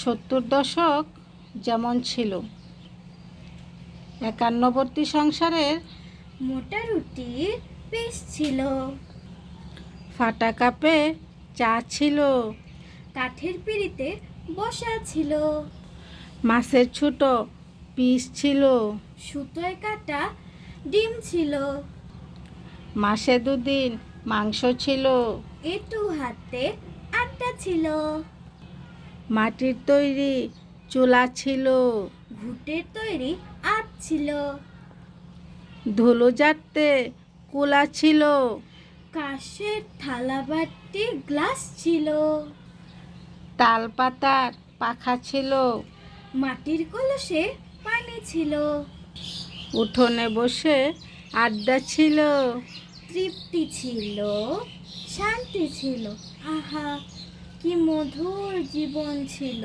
সত্তর দশক যেমন ছিল। একান্নবর্তী সংসারের মোটা রুটির পিস ছিল। ফাটা কাপে চা ছিল। কাঠের পিড়িতে বসা ছিল। মাছের ছোট পিস ছিল। সুতোয় কাটা ডিম ছিল। মাসে দুদিন মাংস ছিল। এটু হাতে আড্ডা ছিল। মাটির তৈরি চুলা ছিল। ঘুটের তৈরি আট ছিল। ধুলো জারতে কুলা ছিল। কাশের থালা বাটি গ্লাস ছিল। তাল পাতার পাখা ছিল। মাটির কলসে পানি ছিল। উঠোনে বসে আড্ডা ছিল। তৃপ্তি ছিল শান্তি ছিল। আহা কি মধুর জীবন ছিল।